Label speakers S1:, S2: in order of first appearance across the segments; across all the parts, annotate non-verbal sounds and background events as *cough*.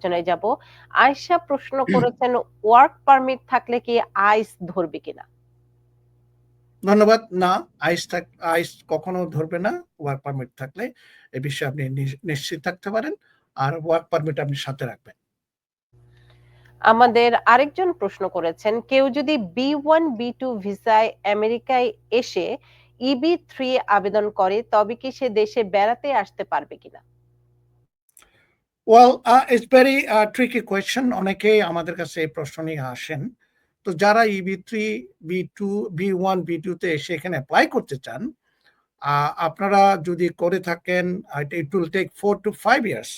S1: আলোচনায় যাব। আয়েশা প্রশ্ন করেছেন ওয়ার্ক পারমিট থাকলে কি আইস ধরবে কিনা?
S2: ধন্যবাদ। না আইস থাক আইস কখনো ধরবে না। ওয়ার্ক পারমিট থাকলে এ বিষয়ে আপনি নিশ্চিত থাকতে পারেন। আর ওয়ার্ক পারমিট আপনি সাথে রাখবেন।
S1: আমাদের আরেকজন প্রশ্ন করেছেন কেউ যদি বি ওয়ান বি টু ভিসায় আমেরিকায় এসে ইবি থ্রি আবেদন করে তবে কি সে দেশে বেড়াতে আসতে পারবে কিনা?
S2: Well it's very tricky question অনেকেই আমাদের কাছে এই প্রশ্ন নিয়ে আসেন। তো যারা EB three B two B one B টুতে এসে এখানে অ্যাপ্লাই করতে চান আপনারা যদি করে থাকেন it will take four to five years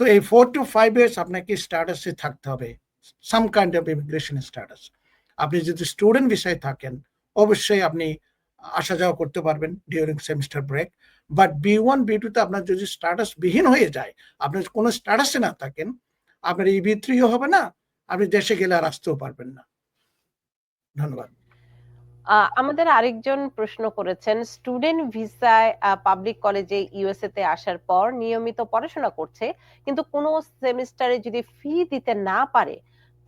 S2: তো এই ফোর টু ফাইভ ইয়ার্স আপনাকে স্ট্যাটাসে থাকতে হবে। Some kind of immigration status আপনি যদি স্টুডেন্ট বিষয়ে থাকেন, অবশ্যই আপনি আসা যাওয়া করতে পারবেন during semester break but B one B টুতে আপনার যদি স্ট্যাটাস বিহীন হয়ে যায় আপনি কোনো স্ট্যাটাসে না থাকেন, আপনার ইবি থ্রিও হবে না, আপনি দেশে গেলে আর আসতেও পারবেন না। ধন্যবাদ।
S1: আমাদের আরেকজন প্রশ্ন করেছেন স্টুডেন্ট ভিসায় পাবলিক কলেজে ইউএসএ তে আসার পর নিয়মিত পড়াশোনা করছে, কিন্তু কোনো সেমিস্টারে যদি ফি দিতে না পারে,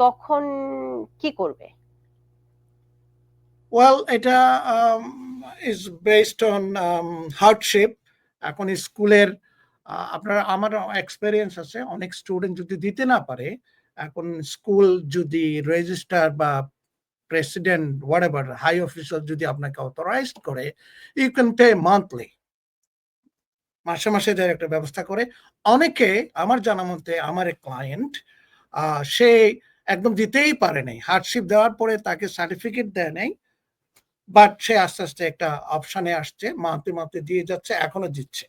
S1: তখন কি করবে?
S2: ওয়েল এটা ইজ বেসড অন হার্ডশিপ এখন স্কুলের আপনার, আমার এক্সপেরিয়েন্স আছে, অনেক স্টুডেন্ট যদি দিতে না পারে, এখন স্কুল যদি রেজিস্টার বা president whatever high officer যদি আপনাকে অথরাইজ করে ইউ ক্যান পে মান্থলি মাসে মাসে দেওয়ার একটা ব্যবস্থা করে। অনেকে, আমার জানা মতে, আমার এক ক্লায়েন্ট সে একদম দিতেই পারে নাই। হার্ডশিপ দেওয়ার পরে তাকে সার্টিফিকেট দেয় নাই। বাট সে আস্তে আস্তে একটা অপশনে আসছে মান্থলি মান্থলি দিয়ে যাচ্ছে এখনও দিচ্ছে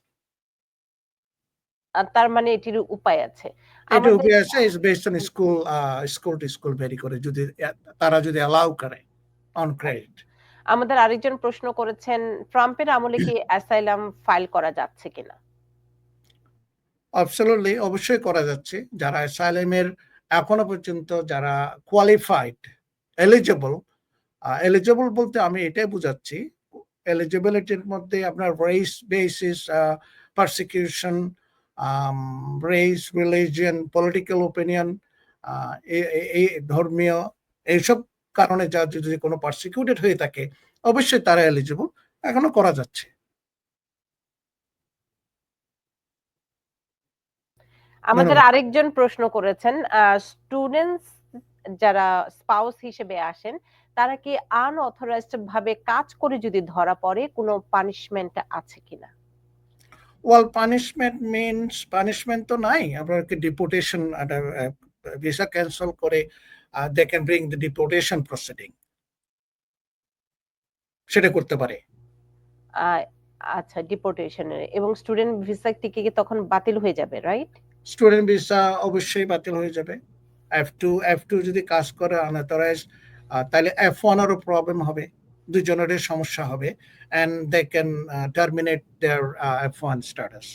S1: তার মানে এটির উপায় আছে।
S2: এটা উপায় আছে is based on school school to school vary করে যদি তারা যদি অ্যালাউ করে অন ক্রেডিট
S1: আমাদের আরেকজন প্রশ্ন করেছেন ট্রাম্পের আমলে কি *clears throat* অ্যাসাইলাম ফাইল করা যাচ্ছে কিনা?
S2: অবসলিউটলি অবশ্যই করা যাচ্ছে। যারা অ্যাসাইলামের এখনও পর্যন্ত যারা কোয়ালিফাইড এলিজিবল এলিজিবল বলতে আমি এটাই বুঝাচ্ছি এলিজিবিলিটির মধ্যে আপনার race basis persecution race religion political opinion এই ধর্মীয় এইসব কারণে যা যদি কোনো পারসিকিউটেড হয়ে থাকে অবশ্যই তারা এলিজিবল এখনও করা যাচ্ছে।
S1: আমাদের আরেকজন প্রশ্ন করেছেন স্টুডেন্টস যারা স্পাউস হিসেবে আসেন তারা কি আনঅথরাইজড ভাবে কাজ করে যদি ধরা পড়ে কোনো পানিশমেন্ট আছে কিনা?
S2: ওয়াল পানিশমেন্ট মিনস পানিশমেন্ট তো নাই আপনাকে ডিপোর্টেশন ভিসা ক্যান্সেল করে they can bring the deportation proceeding সেটা করতে পারে।
S1: আচ্ছা ডিপোর্টেশন এবং স্টুডেন্ট ভিসা টিকে কি তখন বাতিল হয়ে যাবে রাইট
S2: স্টুডেন্ট ভিসা অবশ্যই বাতিল হয়ে যাবে। এফ টু এফ টু যদি কাজ করে আনঅথরাইজ তাহলে এফ ওয়ানেরও প্রবলেম হবে, দুজনেরই সমস্যা হবে and they can terminate their F one status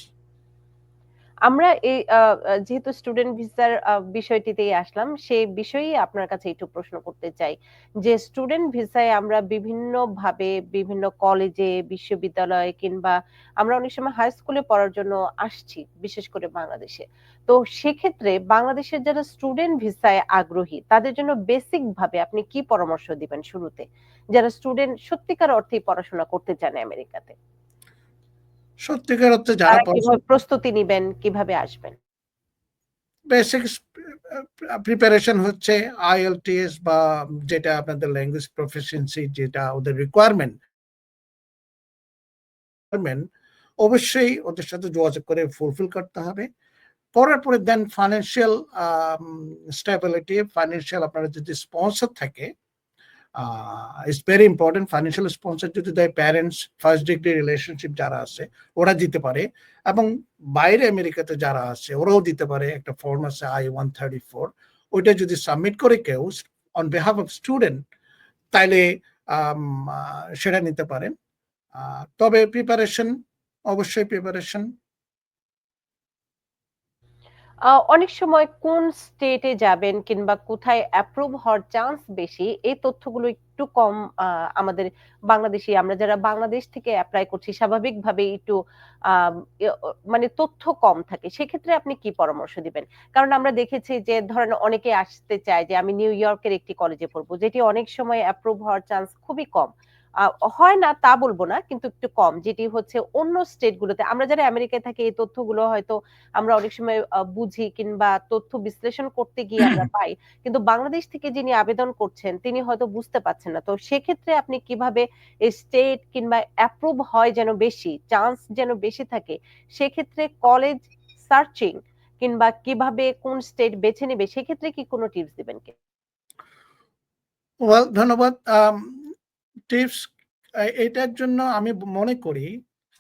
S1: আমরা এই যেহেতু স্টুডেন্ট ভিসার বিষয়টিতেই আসলাম সেই বিষয়ে আপনার কাছে একটু প্রশ্ন করতে চাই। যে স্টুডেন্ট ভিসায় আমরা বিভিন্ন ভাবে বিভিন্ন কলেজে বিশ্ববিদ্যালয়ে কিংবা আমরা অনেক সময় হাই স্কুলে পড়ার জন্য আসছি, বিশেষ করে বাংলাদেশে। তো সেক্ষেত্রে বাংলাদেশের যারা স্টুডেন্ট ভিসায় আগ্রহী, তাদের জন্য বেসিক ভাবে আপনি কি পরামর্শ দিবেন শুরুতে? যারা স্টুডেন্ট সত্যিকার অর্থে পড়াশোনা করতে চান আমেরিকাতে
S2: সত্যিকার অর্থে যারা
S1: প্রস্তুতি নেবেন কীভাবে আসবেন?
S2: বেসিক প্রিপারেশন হচ্ছে আইএলটিএস বা যেটা আপনাদের ল্যাঙ্গুয়েজ প্রফিসিয়েন্সি যেটা ওদের রিকোয়ারমেন্ট অবশ্যই ওদের সাথে যোগাযোগ করে ফুলফিল করতে হবে। করার পরে দেন ফাইন্যান্সিয়াল স্টেবিলিটি ফাইন্যান্সিয়াল আপনারা যদি স্পন্সর থাকে it's very important financial sponsor যদি দেয় প্যারেন্টস ফার্স্ট ডিগ্রি রিলেশনশিপ যারা আছে, ওরা দিতে পারে। এবং বাইরে আমেরিকাতে যারা আছে, ওরাও দিতে পারে একটা ফর্ম আছে আই ওয়ান থার্টি ফোর ওইটা যদি সাবমিট করে কেউ অন বিহাফ অফ স্টুডেন্ট তাইলে সেটা নিতে পারেন। তবে প্রিপারেশন অবশ্যই প্রিপারেশন
S1: অনেক সময় কোন স্টেটে যাবেন কিংবা কোথায় অ্যাপ্রুভ হওয়ার চান্স বেশি, এই তথ্যগুলো একটু কম আমাদের বাংলাদেশী, আমরা যারা বাংলাদেশ থেকে অ্যাপ্লাই করছি স্বাভাবিকভাবে একটু মানে তথ্য কম থাকে। সেক্ষেত্রে আপনি কি পরামর্শ দিবেন? কারণ আমরা দেখেছি যে, ধরেন অনেকে আসতে চায় যে, আমি নিউ ইয়র্কের একটি কলেজে পড়ব। যেটি অনেক সময় অ্যাপ্রুভ হওয়ার চান্স খুবই কম। হয় না তা বলব না কিন্তু একটু কম। যেটি হচ্ছে অন্য স্টেট গুলোতে আমরা যারা আমেরিকায় থাকি এই তথ্যগুলো হয়তো আমরা অনেক সময় বুঝি কিংবা তথ্য বিশ্লেষণ করতে গিয়ে আমরা *clears throat* পাই। কিন্তু বাংলাদেশ থেকে যিনি আবেদন করছেন তিনি হয়তো বুঝতে পারছেন না। তো সেক্ষেত্রে আপনি কীভাবে স্টেট কিংবা অ্যাপ্রুভ হয় যেন বেশি, চান্স যেন বেশি থাকে সেক্ষেত্রে কলেজ সার্চিং কিংবা কীভাবে কোন স্টেট বেছে নেবে সেক্ষেত্রে কি কোনো টিপস দিবেন কি?
S2: ওয়েল ধন্যবাদ। টিপস এটার জন্য আমি মনে করি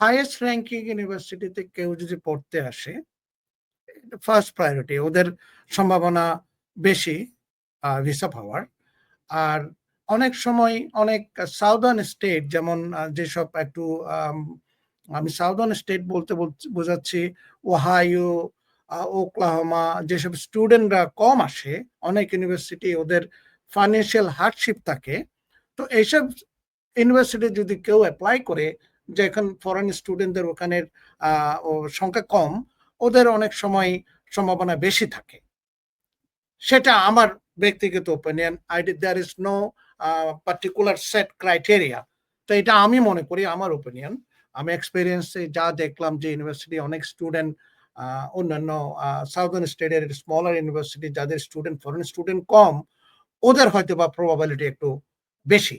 S2: হাইয়েস্ট র্যাঙ্কিং ইউনিভার্সিটিতে কেউ যদি পড়তে আসে, ফার্স্ট প্রায়োরিটি ওদের সম্ভাবনা বেশি ভিসা পাওয়ার। আর অনেক সময় অনেক সাউদার্ন স্টেট যেমন যেসব একটু আমি সাউদার্ন স্টেট বলতে বোঝাচ্ছি ওহাইও, ওকলাহোমা যেসব স্টুডেন্টরা কম আসে, অনেক ইউনিভার্সিটি ওদের ফাইন্যান্সিয়াল হার্ডশিপ থাকে। তো এইসব ইউনিভার্সিটি যদি কেউ অ্যাপ্লাই করে যে এখন ফরেন স্টুডেন্টদের ওখানের সংখ্যা কম, ওদের অনেক সময় সম্ভাবনা বেশি থাকে। সেটা আমার ব্যক্তিগত opinion. I D there is no particular set criteria. তো এটা আমি মনে করি আমার ওপিনিয়ন। আমি এক্সপিরিয়েন্সে যা দেখলাম যে ইউনিভার্সিটি অনেক স্টুডেন্ট অন্যান্য সাউদার্ন স্টেটের স্মলার ইউনিভার্সিটি যাদের স্টুডেন্ট ফরেন স্টুডেন্ট কম, ওদের হয়তো বা প্রবাবিলিটি একটু বেশি।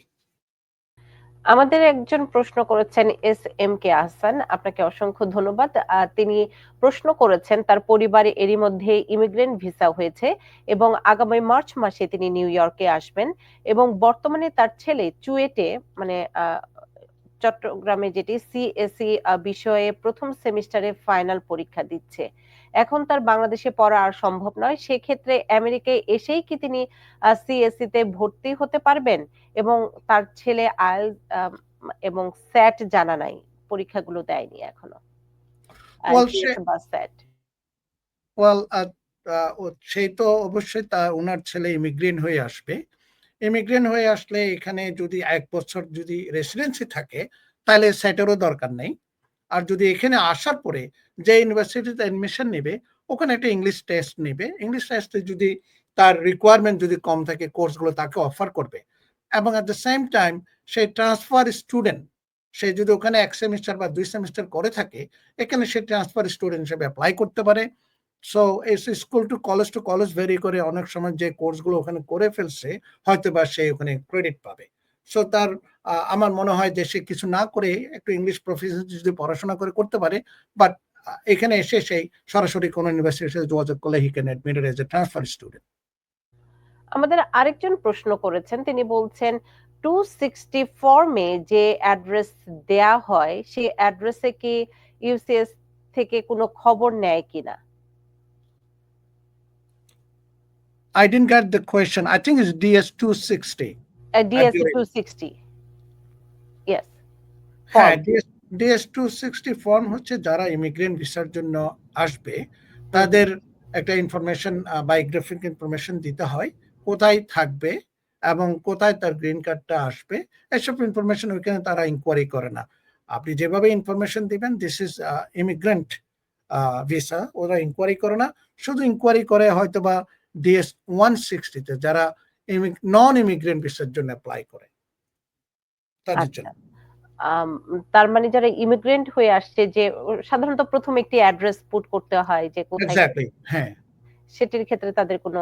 S1: আমাদের একজন প্রশ্ন করেছেন এস এম কে আহসান। আপনাকে অসংখ্য ধন্যবাদ। তিনি প্রশ্ন করেছেন, তার পরিবারে এরই মধ্যে ইমিগ্রেন্ট ভিসা হয়েছে এবং আগামী মার্চ মাসে তিনি নিউ ইয়র্কে আসবেন এবং বর্তমানে তার ছেলে চুয়েটে মানে চট্টগ্রামে যেটি সিএসই আ বিষয়ে প্রথম সেমিস্টারে ফাইনাল পরীক্ষা দিচ্ছে। এখন তার বাংলাদেশে পড়া আর সম্ভব নয়। সেক্ষেত্রে আমেরিকায় এসেই কি তিনি আ সিএসই তে ভর্তি হতে পারবেন? এবং তার ছেলে আইএলস এবং স্যাট জানা নাই। পরীক্ষাগুলো দেয়নি এখনও।
S2: ওয়েল সে
S1: আইএলটিএস বা স্যাট।
S2: ওয়েল আ আ ও সে তো অবশ্যই তা ওনার ছেলে ইমিগ্রেন্ট হয়ে আসবে। ইমিগ্রেন্ট হয়ে আসলে এখানে যদি এক বছর যদি রেসিডেন্সি থাকে, তাহলে সেটেরও দরকার নেই। আর যদি এখানে আসার পরে যে ইউনিভার্সিটিতে অ্যাডমিশন নেবে ওখানে একটা ইংলিশ টেস্ট নেবে ইংলিশ টেস্টে যদি তার রিকোয়ারমেন্ট যদি কম থাকে কোর্সগুলো তাকে অফার করবে। এবং অ্যাট দ্য সেম টাইম সে ট্রান্সফার স্টুডেন্ট। সে যদি ওখানে এক সেমিস্টার বা দুই সেমিস্টার করে থাকে, এখানে সে ট্রান্সফার স্টুডেন্ট হিসেবে অ্যাপ্লাই করতে পারে। So it's school to college to college vary করে অনেক সময় যে কোর্সগুলো ওখানে করে ফেলছে, হয়তো বা সে ওখানে ক্রেডিট পাবে। সো তার আমার মনে হয় যে সে কিছু না করে একটু ইংলিশ প্রফিসিয়েন্সি যদি পড়াশোনা করে করতে পারে, বাট এখানে এসে সেই সরাসরি কোনো ইউনিভার্সিটির সাথে যোগাযোগ করলে he can admitted as a transfer student.
S1: আমাদের আরেকজন প্রশ্ন করেছেন। তিনি বলছেন 260 ফর্মে যে অ্যাড্রেস দেয়া হয়, সেই অ্যাড্রেসে কি ইউসিএস থেকে কোনো খবর নেয় কিনা?
S2: I didn't get the question. I think it's DS-260.
S1: Uh
S2: at
S1: DS
S2: your end.
S1: 260 yes.
S2: হ্যাঁ,
S1: ফর্ম।
S2: DS DS-260 ফর্ম হচ্ছে যারা ইমিগ্রেন্ট ভিসার জন্য আসবে, তাদের একটা ইনফরমেশন বায়োগ্রাফিক ইনফরমেশন দিতে হয়। কোথায় থাকবে এবং কোথায় তার গ্রিন কার্ডটা আসবে। এসব ইনফরমেশন ওইখানে তারা ইনকোয়ারি করে না। আপনি যেভাবে ইনফরমেশন দিবেন দিস ইজ ইমিগ্রেন্ট ভিসা ওরা ইনকোয়ারি করে না। শুধু ইনকোয়ারি করে হয়তোবা DS-160 তে যারা ইমি নন ইমিগ্রেন্ট ভিসার জন্য এপ্লাই করে। তাদের
S1: আচ্ছা।
S2: জন্য।
S1: তার মানে যারা ইমিগ্রেন্ট হয়ে আসছে যে সাধারণত প্রথম একটি অ্যাড্রেস পুট করতে হয় যে কোথায়
S2: হ্যাঁ।
S1: সেটির ক্ষেত্রে তাদের কোনো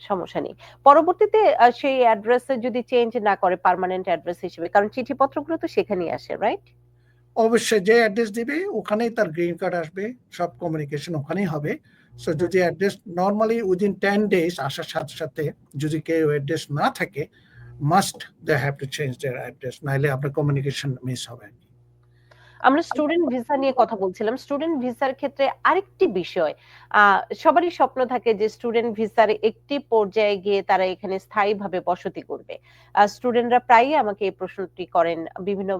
S1: সমস্যা নেই। পরবর্তীতে সেই অ্যাড্রেসে যদি চেঞ্জ না করে পার্মানেন্ট অ্যাড্রেস হিসেবে কারণ চিঠিপত্রগুলো তো সেখানেই আসে, রাইট?
S2: অবশ্যই যে অ্যাড্রেস দিবে ওখানেই তার গ্রিন কার্ড আসবে। সব কমিউনিকেশন ওখানেই হবে। সো যদি অ্যাড্রেস নরমালি উইদিন 10 ডেজ আসার সাথে, সাথে যদি কেউ অ্যাড্রেস না থাকে, must they have to change their address নাইলে আপনার কমিউনিকেশন মিস হবে।
S1: আমরা স্টুডেন্ট ভিসা নিয়ে কথা বলছিলাম। স্টুডেন্ট ভিসার ক্ষেত্রে আরেকটি বিষয় সবারই স্বপ্ন থাকে যে স্টুডেন্ট ভিসার একটি পর্যায়ে গিয়ে তারা এখানে স্থায়ীভাবে বসতি করবে। স্টুডেন্টরা প্রায়ই আমাকে এই প্রশ্নটি করেন বিভিন্ন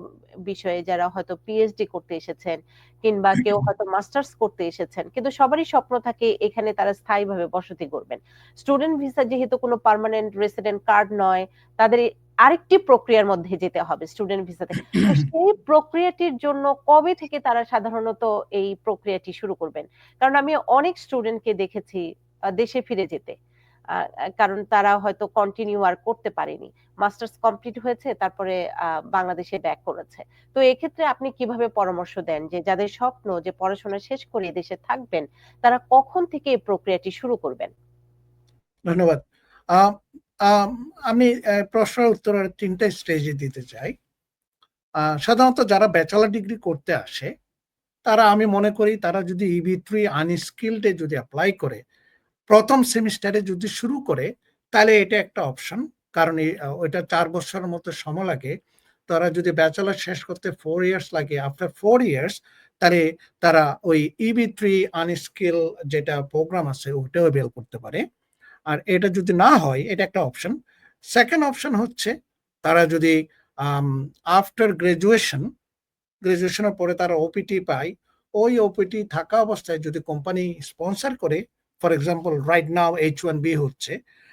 S1: বিষয়ে যারা হয়তো পিএইচডি করতে এসেছেন কিংবা কেউ হয়তো মাস্টার্স করতে এসেছেন। কিন্তু সবারই স্বপ্ন থাকে এখানে তারা স্থায়ীভাবে বসতি করবেন। স্টুডেন্ট ভিসা যেহেতু কোনো পার্মানেন্ট রেসিডেন্ট কার্ড নয়, তাদের আরেকটি প্রক্রিয়ার মধ্যে যেতে হবে স্টুডেন্ট ভিসাতে। *clears throat* সেই প্রক্রিয়াটির জন্য কবে থেকে তারা সাধারণত এই প্রক্রিয়াটি শুরু করবেন? কারণ আমি অনেক স্টুডেন্টকে দেখেছি দেশে ফিরে যেতে। কারণ তারা হয়তো কন্টিনিউ আর করতে পারেনি। মাস্টার্স কমপ্লিট হয়েছে তারপরে বাংলাদেশে ব্যাক করেছে। তো এক্ষেত্রে আপনি কীভাবে পরামর্শ দেন যে যাদের স্বপ্ন যে পড়াশোনা শেষ করে দেশে থাকবেন, তারা কখন থেকে এই প্রক্রিয়াটি শুরু করবেন?
S2: ধন্যবাদ। আম প্রশ্নের উত্তর ৩ টা স্টেজে দিতে চাই। সাধারণত যারা ব্যাচেলর ডিগ্রি করতে আসে, তারা আমি মনে করি তারা যদি EB3 আনস্কিলড এ যদি অ্যাপ্লাই করে, ১ম সেমিস্টারে যদি শুরু করে, তাহলে এটা একটা অপশন। কারণ ওইটা চার বছরের মতো সময় লাগে। তারা যদি ব্যাচেলার শেষ করতে ফোর ইয়ার্স লাগে, আফটার ফোর ইয়ার্স তাহলে তারা ওই EB3 আনস্কিল যেটা প্রোগ্রাম আছে ওটাও এভেইল করতে পারে। আর এটা যদি না হয় এটা একটা অপশন। সেকেন্ড অপশন হচ্ছে তারা যদি আফটার গ্র্যাজুয়েশন, গ্র্যাজুয়েশনের পরে তারা ওপিটি পায়, ওই ওপিটি থাকা অবস্থায় যদি কোম্পানি স্পন্সর করে, for example right now H one B হচ্ছে।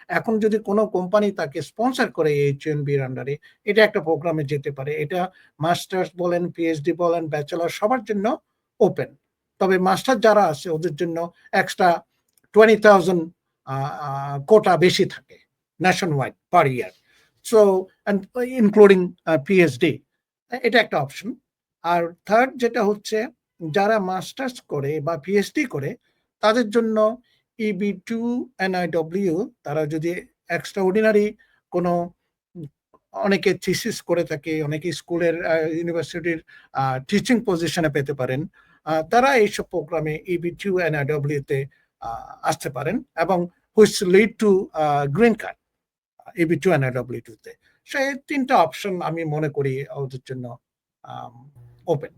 S2: এখন যদি কোনো কোম্পানি তাকে স্পন্সর করে H1B এর আন্ডারে, এটা একটা প্রোগ্রামে যেতে পারে। এটা মাস্টার্স বলেন, পিএইচডি বলেন, ব্যাচেলর সবার জন্য ওপেন। তবে মাস্টার যারা আছে ওদের জন্য এক্সট্রা 20,000 আ আ কোটা বেশি থাকে nationwide per year. So including PhD. এটা একটা অপশন। আর থার্ড যেটা হচ্ছে যারা মাস্টার্স করে বা পিএইচডি করে, তাদের জন্য EB2 NIW তারা যদি এক্সট্রা অর্ডিনারি কোনো অনেকে থিসিস করে থাকে, অনেকে স্কুলের ইউনিভার্সিটির টিচিং পজিশনে পেতে পারেন। তারা এইসব প্রোগ্রামে EB2 NIW তে আসতে পারেন এবং which lead to green card EB2 NIW তে। সো এই ৩ টা অপশন আমি মনে করি ওদের জন্য ওপেন।